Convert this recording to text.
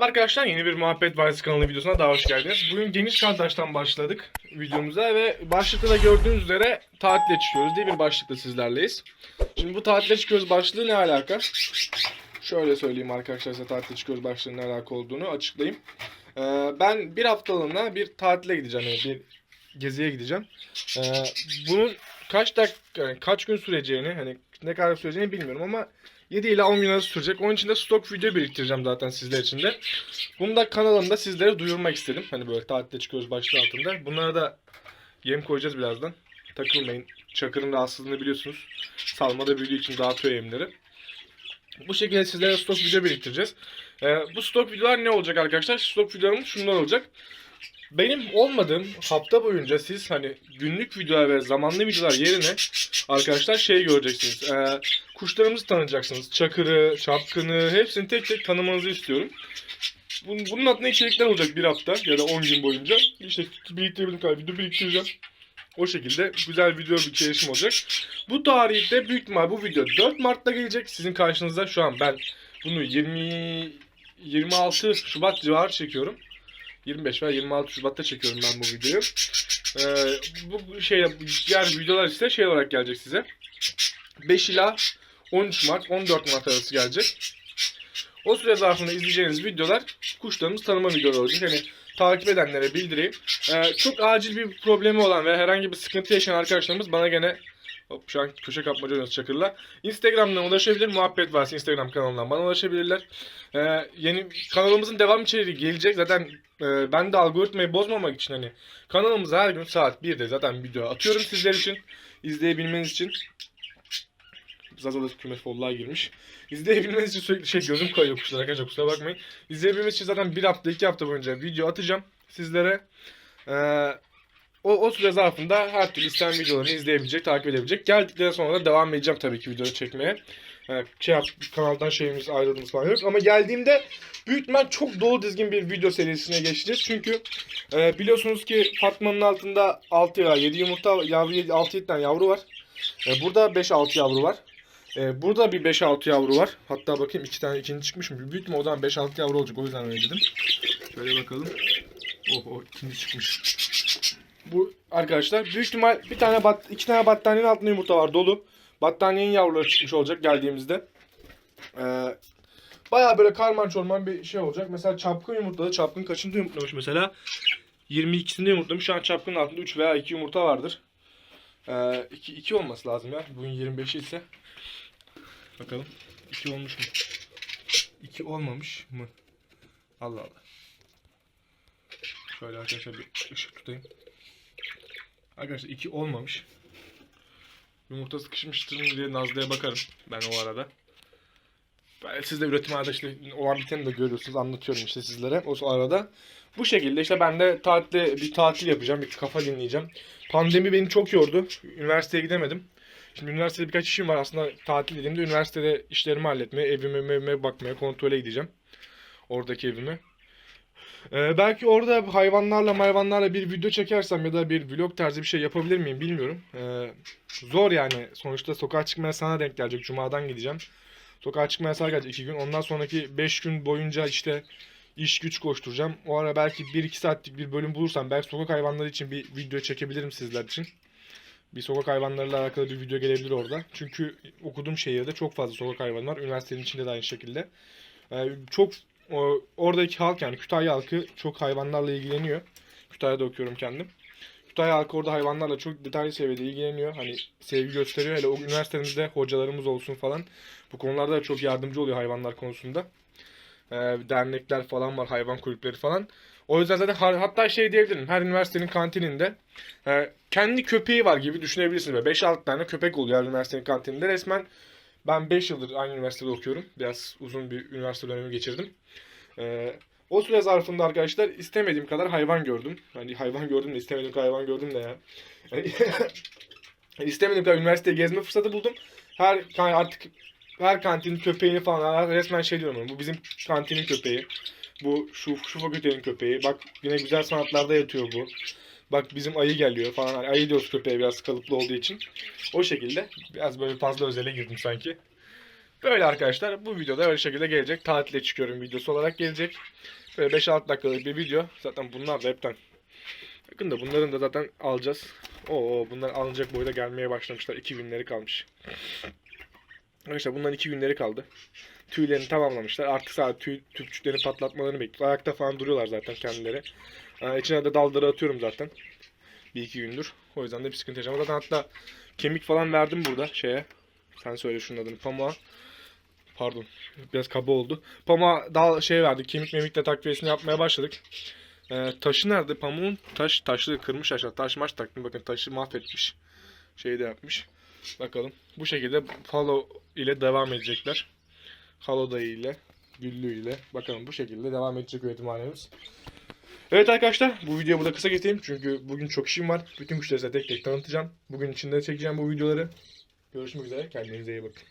arkadaşlar yeni bir Muhabbet Vadisi kanalı videosuna daha hoş geldiniz. Bugün Geniş Kardeş'ten başladık videomuza ve başlıkta da gördüğünüz üzere tatile çıkıyoruz diye bir başlıkla sizlerleyiz. Şimdi bu tatile çıkıyoruz başlığı ne alaka? Şöyle söyleyeyim arkadaşlar size tatile çıkıyoruz başlığının ne alaka olduğunu açıklayayım. Ee, ben bir haftalığına bir tatile gideceğim yani bir geziye gideceğim. Ee, bunun kaç dakika, yani kaç gün süreceğini hani ne kadar süreceğini bilmiyorum ama 7 ile 10 gün arası sürecek. Onun için de stok video biriktireceğim zaten sizler için de. Bunu da kanalımda sizlere duyurmak istedim. Hani böyle tatilde çıkıyoruz başlığı altında. Bunlara da yem koyacağız birazdan. Takılmayın. Çakır'ın rahatsızlığını biliyorsunuz. Salmada büyüdüğü için dağıtıyor yemleri. Bu şekilde sizlere stok video biriktireceğiz. Ee, bu stok videolar ne olacak arkadaşlar? Stok videolarımız şunlar olacak. Benim olmadığım hafta boyunca siz hani günlük videolar ve zamanlı videolar yerine arkadaşlar şey göreceksiniz. Ee, kuşlarımızı tanıyacaksınız. Çakırı, çapkını hepsini tek tek tanımanızı istiyorum. Bunun, bunun adına içerikler olacak bir hafta ya da 10 gün boyunca. İşte biriktirebildiğim kadar video biriktireceğim. O şekilde güzel video bir çelişim olacak. Bu tarihte büyük ihtimal bu video 4 Mart'ta gelecek. Sizin karşınızda şu an ben bunu 20 26 Şubat civarı çekiyorum. 25 veya 26 Şubat'ta çekiyorum ben bu videoyu. Ee, bu şey diğer videolar ise şey olarak gelecek size. 5 ila 13 Mart 14 Mart arası gelecek. O süre zarfında izleyeceğiniz videolar kuşlarımız tanıma videoları olacak. Hani takip edenlere bildireyim. Ee, çok acil bir problemi olan ve herhangi bir sıkıntı yaşayan arkadaşlarımız bana gene Hop şu an köşe kapmaca oynuyoruz Çakır'la. Instagram'dan ulaşabilir. Muhabbet varsa Instagram kanalından bana ulaşabilirler. Ee, yeni kanalımızın devam içeriği gelecek. Zaten e, ben de algoritmayı bozmamak için hani kanalımıza her gün saat 1'de zaten video atıyorum sizler için. izleyebilmeniz için. Zazalı kümes folluğa girmiş. İzleyebilmeniz için sürekli şey gözüm kayıyor kuşlar arkadaşlar kusura bakmayın. İzleyebilmeniz için zaten bir hafta iki hafta boyunca video atacağım sizlere. Ee, o, o süre zarfında her türlü istenen videolarını izleyebilecek, takip edebilecek. Geldikten sonra da devam edeceğim tabii ki videoları çekmeye. Yani şey yap, kanaldan şeyimiz ayrıldığımız falan yok. Ama geldiğimde büyük ihtimal çok dolu dizgin bir video serisine geçeceğiz. Çünkü e, biliyorsunuz ki Fatma'nın altında 6 ya 7 yumurta, yavru 6-7 tane yavru var. E, burada 5-6 yavru var. E, burada bir 5-6 yavru var. Hatta bakayım 2 tane ikinci çıkmış mı? Büyük mü o zaman 5-6 yavru olacak. O yüzden öyle dedim. Şöyle bakalım. Oh, oh ikinci çıkmış. Bu arkadaşlar büyük ihtimal bir tane bat, iki tane battaniyenin altında yumurta var dolu. Battaniyenin yavruları çıkmış olacak geldiğimizde. Ee, Baya böyle karman çorman bir şey olacak. Mesela çapkın yumurtladı. Çapkın kaçıncı yumurtlamış mesela? 22'sinde yumurtlamış. Şu an çapkının altında 3 veya 2 yumurta vardır. 2 ee, iki, iki olması lazım ya. Bugün 25'i ise. Bakalım. 2 olmuş mu? 2 olmamış mı? Allah Allah. Şöyle arkadaşlar bir ışık tutayım. Arkadaşlar 2 olmamış. Yumurta sıkışmıştır mı diye Nazlı'ya bakarım ben o arada. Ben, siz de üretim arada işte olan biteni de görüyorsunuz anlatıyorum işte sizlere o arada. Bu şekilde işte ben de tatilde bir tatil yapacağım bir kafa dinleyeceğim. Pandemi beni çok yordu. Üniversiteye gidemedim. Şimdi üniversitede birkaç işim var aslında tatil dediğimde üniversitede işlerimi halletmeye, evime, evime bakmaya, kontrole gideceğim. Oradaki evime. Ee, belki orada hayvanlarla hayvanlarla bir video çekersem ya da bir vlog tarzı bir şey yapabilir miyim bilmiyorum. Ee, zor yani. Sonuçta sokağa çıkmaya sana denk gelecek. Cuma'dan gideceğim. Sokağa çıkmaya yasak gelecek 2 gün. Ondan sonraki 5 gün boyunca işte iş güç koşturacağım. O ara belki 1-2 saatlik bir bölüm bulursam belki sokak hayvanları için bir video çekebilirim sizler için. Bir sokak hayvanlarıyla alakalı bir video gelebilir orada. Çünkü okuduğum şehirde çok fazla sokak hayvanı var. Üniversitenin içinde de aynı şekilde. Ee, çok o, oradaki halk yani Kütahya halkı çok hayvanlarla ilgileniyor. Kütahya'da okuyorum kendim. Kütahya halkı orada hayvanlarla çok detaylı seviyede ilgileniyor. Hani sevgi gösteriyor. Hele o üniversitemizde hocalarımız olsun falan. Bu konularda da çok yardımcı oluyor hayvanlar konusunda. Ee, dernekler falan var, hayvan kulüpleri falan. O yüzden zaten hatta şey diyebilirim. Her üniversitenin kantininde e, kendi köpeği var gibi düşünebilirsiniz. 5-6 tane köpek oluyor her üniversitenin kantininde. Resmen ben 5 yıldır aynı üniversitede okuyorum. Biraz uzun bir üniversite dönemi geçirdim. Ee, o süre zarfında arkadaşlar istemediğim kadar hayvan gördüm. Hani hayvan gördüm de istemediğim kadar hayvan gördüm de ya. Yani istemediğim kadar üniversiteye gezme fırsatı buldum. Her artık her kantinin köpeğini falan resmen şey diyorum. Bu bizim kantinin köpeği. Bu şu şu fakültenin köpeği. Bak yine güzel sanatlarda yatıyor bu. Bak bizim ayı geliyor falan. Hani ayı diyoruz köpeğe biraz kalıplı olduğu için. O şekilde biraz böyle fazla özele girdim sanki. Böyle arkadaşlar bu videoda öyle şekilde gelecek. Tatile çıkıyorum videosu olarak gelecek. Böyle 5-6 dakikalık bir video. Zaten bunlar da hepten. Yakında bunların da zaten alacağız. Oo bunlar alınacak boyda gelmeye başlamışlar. 2 günleri kalmış. Arkadaşlar bunların 2 günleri kaldı. Tüylerini tamamlamışlar. Artık sadece tüy, tüpçüklerini patlatmalarını bekliyoruz. Ayakta falan duruyorlar zaten kendileri. Ee, içine de dalları atıyorum zaten. Bir iki gündür. O yüzden de bir sıkıntı yaşamadım. Zaten hatta kemik falan verdim burada şeye. Sen söyle şunun adını. Pamuğa. Pardon. Biraz kaba oldu. Pamuğa daha şey verdik. Kemik memikle takviyesini yapmaya başladık. Ee, taşı nerede? Pamuğun taş taşlı kırmış aşağı. Taş maç taktım. Bakın taşı mahvetmiş. Şeyi de yapmış. Bakalım. Bu şekilde Falo ile devam edecekler. Halo dayı ile. Güllü ile. Bakalım bu şekilde devam edecek üretimhanemiz. Evet arkadaşlar bu videoyu burada kısa getireyim çünkü bugün çok işim var. Bütün kuşları size tek tek tanıtacağım. Bugün içinde çekeceğim bu videoları. Görüşmek üzere. Kendinize iyi bakın.